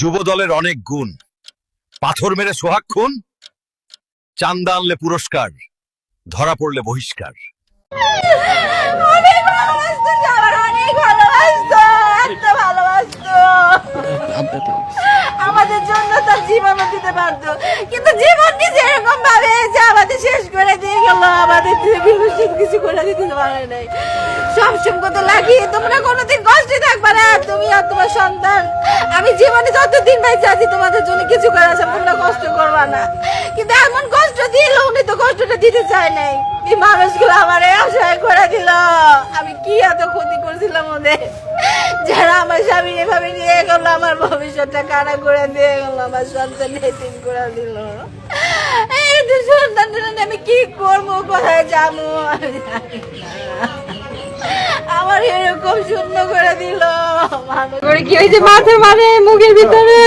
যুব দলের অনেক গুণ। পাথর মেরে সোহাগ খুন, চান্দা আনলে পুরস্কার, ধরা পড়লে বহিষ্কার। আমাদের জন্য তার জীবনও দিতে পারতো, কিন্তু জীবনকে যেরকম ভাবে আমাদের শেষ করে দিয়ে গেল কিছু করে তোমরা কোনোদিন কষ্টে থাকবে না, তুমি আর তোমার সন্তান। আমি জীবনে যতদিন ভাই আছি, তোমাদের জন্য কিছু করে আসলাম তোমরা কষ্ট করবা না। কিন্তু এমন কষ্ট দিল উনি তো কষ্টটা দিতে চায় নাই। এই মানুষগুলো আমার অসহায় করে দিল। আমি কি এত ক্ষতি করছিলাম ওদের? যারা আমার স্বামী এভাবে নিয়ে গেল, আমার ভবিষ্যৎটা কানা করে দিয়ে গেল, আমার সন্তান করে দিল। এই তো সন্তান আমি কি করব? কোথায় যাব। আমার এরকম শূন্য করে দিল। করে কি হয়েছে? মাথা মানে মুখের ভিতরে।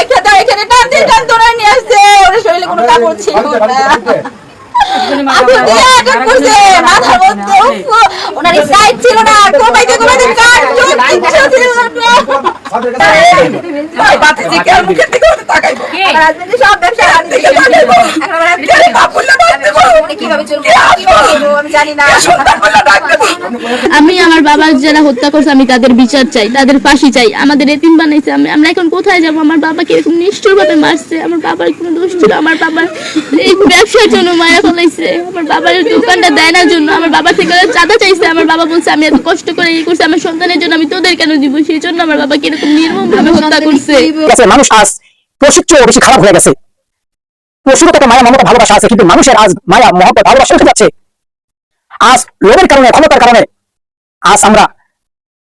একটা তো এখানে টান দিয়ে টান তোরা নিয়ে আসছে। ওর শরীরে কোনো কাপড় ছিল না। ওনার সাইড ছিল না। কোপাইতে কোপাইতে কাট চোখ কিচ্ছু ছিল না। সব ব্যবসা আমি আমার বাবা যারা হত্যা করছে আমি তাদের বিচার চাই তাদের ফাঁসি চাই। আমাদের এতিম বানাইছে আমি আমরা এখন কোথায় যাব? আমার বাবাকে এরকম নিষ্ঠুর ভাবে মারছে আমার বাবার কোনো দোষ ছিল আমার বাবার এই ব্যবসার জন্য মায়া ফলাইছে আমার বাবার দোকানটা দেয় না জন্য আমার বাবা থেকে চাঁদা চাইছে আমার বাবা বলছে আমি এত কষ্ট করে এই করছি আমার সন্তানের জন্য আমি তোদের কেন দিব? সেই জন্য আমার বাবাকে এরকম নির্মম ভাবে হত্যা করছে। মানুষ আজ চেয়েও বেশি খারাপ হয়ে গেছে। পশুরও তো একটা মায়া মমতা ভালোবাসা আছে, কিন্তু মানুষের আজ মায়া মহব্বত ভালোবাসা উঠে যাচ্ছে। আজ লোভের কারণে, ক্ষমতার কারণে, আজ আমরা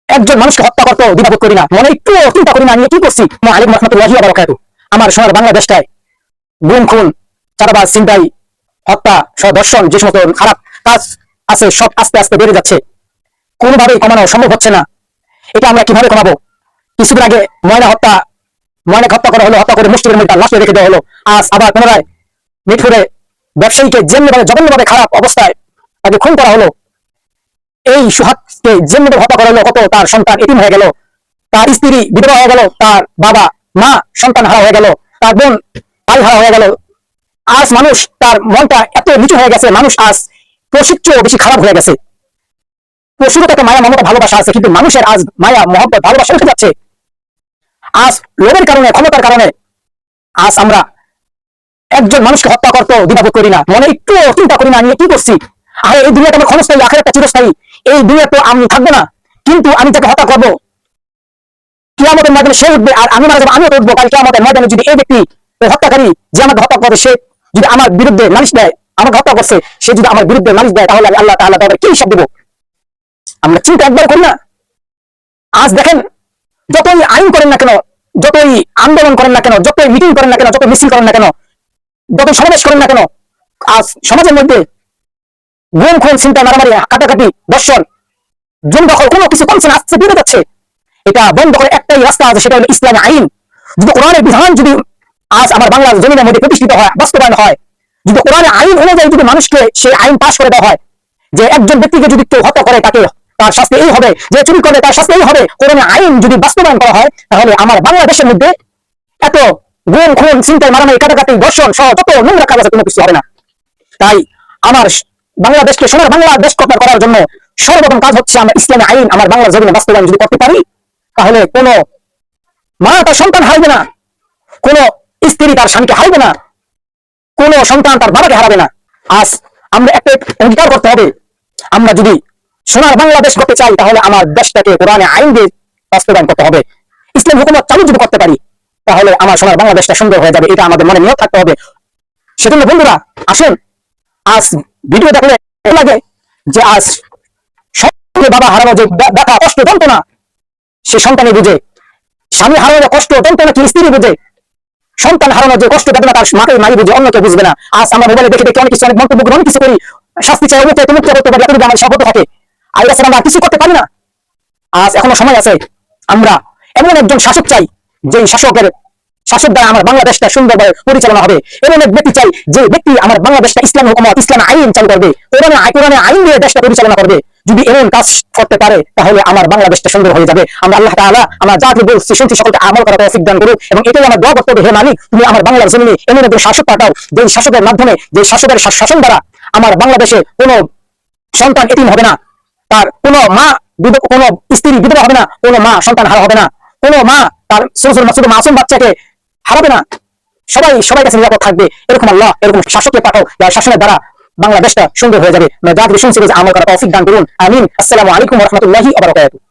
একজন মানুষকে হত্যা করতে দ্বিধাবোধ করি না। মনে একটু চিন্তা করি না, আমি কি করছি। আলিম রহমতুল্লাহি ওয়া বারাকাতু। আমার সোনার বাংলাদেশটায় গুম, খুন, চাঁদাবাজ চিন্তাই হত্যা ধর্ষণ, যে সমস্ত খারাপ কাজ আছে, সব আস্তে আস্তে বেড়ে যাচ্ছে। কোনোভাবেই কমানো সম্ভব হচ্ছে না। এটা আমরা কীভাবে কমাবো? কিছুদিন আগে ময়না হত্যা ময়নাকে হত্যা করা হলো, হত্যা করে মুষ্টির মধ্যে লাশ রেখে দেওয়া হলো। আজ আবার পুনরায় মিটফুরে ব্যবসায়ীকে যেমনিভাবে, জঘন্যভাবে খারাপ অবস্থায় তাকে খুন করা হলো। এই সুহাগকে যেমনিভাবে হত্যা করা হলো, কত তার সন্তান এতিম হয়ে গেল, তার স্ত্রী বিধবা হয়ে গেল, তার বাবা, মা, সন্তান হারা হয়ে গেল, তার বোন ভাই হারা হয়ে গেল। আজ মানুষ তার মনটা এত নিচু হয়ে গেছে, মানুষ আজ পশুর বেশি খারাপ হয়ে গেছে। পশুরও তো একটা মায়া, মমতা, ভালোবাসা আছে, কিন্তু মানুষের আজ মায়া, মহব্বত, ভালোবাসা উঠে যাচ্ছে। আজ লোভের কারণে, ক্ষমতার কারণে আজ আমরা একজন মানুষকে হত্যা করতে দ্বিধাবোধ করি না। মনে একটু চিন্তা করি না, আমি কি করছি? আর, এই দুনিয়াতে আমার ক্ষণস্থায়ী আখের একটা চিরস্থায়ী। এই দুনিয়া তো আমি থাকব না, কিন্তু আমি তাকে হত্যা করব। কিয়ামতের ময়দানে সে উঠবে আর আমি মারা যাব, আমিও উঠবো। কারণ কিয়ামতের ময়দানে যদি এই ব্যক্তি হত্যাকারী যে আমাকে হত্যা করবে সে যদি আমার বিরুদ্ধে নালিশ দেয়, আমাকে হত্যা করছে, সে যদি আমার বিরুদ্ধে নালিশ দেয়, তাহলে আমি আল্লাহ তাদের কি হিসাব দেবো? আমরা চিন্তা একবার করি না। আজ দেখেন যতই আইন করেন না কেন, যতই আন্দোলন করেন না কেন, যতই মিটিং করেন না কেন যত মিছিল করেন না কেন, যতই সমাবেশ করেন না কেন, আজ সমাজের মধ্যে গুম খুন চিন্তা মারামারি, কাটাকাটি দর্শন জমি দখল, কোনো কিছু কমছে না, আস্তে বেড়ে যাচ্ছে। এটা বন্ধ করে একটাই রাস্তা আছে, সেটা হলো ইসলামী আইন। যদি কোরআনের বিধান যদি আজ আমার বাংলার জমিনের মধ্যে প্রতিষ্ঠিত হয়, বাস্তবায়ন হয়, যদি কোরআনের আইন অনুযায়ী যদি মানুষকে সেই আইন পাশ করে দেওয়া হয়, যে একজন ব্যক্তিকে যদি কেউ হত্যা করে, তাকে তার শাস্তি এই হবে, যে চুরি করলে তার শাস্তি এই হবে। কোরআনের আইন যদি বাস্তবায়ন করা হয়, তাহলে আমার বাংলাদেশের মধ্যে এত গুম, খুন চিন্তায় মারামারি, কাটাকাটি দর্শন সহ যত নোংরা কাজ আছে কোনো কিছু হবে না। তাই আমার বাংলাদেশকে সোনার বাংলাদেশ করার করার জন্য সর্বপ্রথম কাজ হচ্ছে আমরা ইসলামী আইন, আমার বাংলা জমিনে বাস্তবায়ন যদি করতে পারি, তাহলে কোনো মা তার সন্তান হারবে না, কোনো স্ত্রী তার স্বামীকে হারবে না, কোনো সন্তান তার বাবাকে হারাবে না। আজ আমরা একটা অঙ্গীকার করতে হবে। আমরা যদি সোনার বাংলাদেশ করতে চাই, তাহলে আমার দেশটাকে কোরআনে আইন দিয়ে বাস্তবায়ন করতে হবে। ইসলাম হুকুমত চালু যদি করতে পারি, তাহলে আমার সোনার বাংলাদেশটা সুন্দর হয়ে যাবে, এটা আমাদের মনে নিয়োগ থাকতে হবে। সেজন্য বন্ধুরা, আসুন, আজ ভিডিও দেখলে লাগে যে আজ সবচেয়ে বাবা হারানো যে ব্য- ব্যথা, কষ্ট, যন্ত্রণা, সে সন্তানই বুঝে। স্বামী হারানো কষ্ট, যন্ত্রণা কি স্ত্রী বুঝে? সন্তান হারানো যে কষ্ট, বেদনা তার মাকে, মাই বুঝে, অন্য কেউ বুঝবে না। আজ আমরা মোবাইলে দেখে দেখে অনেক কিছু, অনেক মন্তব্য অনেক কিছু করি। শাস্তি চাই, অমুক তমুক করতে পারি আমার সভ্যতা থাকে। এছাড়া আমরা কিছু করতে পারি না। আজ এখনও সময় আছে, আমরা এমন একজন শাসক চাই, যেই শাসকের, শাসক দ্বারা আমার বাংলাদেশটা সুন্দরভাবে পরিচালনা হবে। এমন এক ব্যক্তি চাই যে ব্যক্তি আমার বাংলাদেশটা ইসলাম হুকুমত, ইসলাম আইন চালু করবে, কোরআনে কোরআনে আইন দিয়ে দেশটা পরিচালনা করবে। যদি এমন কাজ করতে পারে, তাহলে আমার বাংলাদেশটা সুন্দর হয়ে যাবে। আমরা আল্লাহ তাআলা, আমরা জাতি বলছি শুনছি সকলকে আমল করা তৌফিক দান করুক, এবং এটাই আমার দোয়া করতে হবে। হে মালিক, তুমি আমার বাংলার জমিনে এমন একজন শাসক পাঠাও যে শাসকের মাধ্যমে যে শাসকের শাসন দ্বারা আমার বাংলাদেশে কোনো সন্তান এতিম হবে না। তার কোনো মা কোন স্ত্রী বিধবা হবে না, কোনো মা সন্তান হারা হবে না। কোনো মা তার ছোট মাসুম বাচ্চাকে হারাবে না। সবাই সবাই কাছে নিরাপদ থাকবে। এরকম আল্লাহ, এরকম শাসককে পাঠাও, যার শাসনের দ্বারা বাংলাদেশটা সুন্দর হয়ে যাবে। যা শুনছি যে আমল করা তৌফিক দান করুন। আমিন। আসসালামু আলাইকুম রহমতুল্লাহি আবরাকাতুহু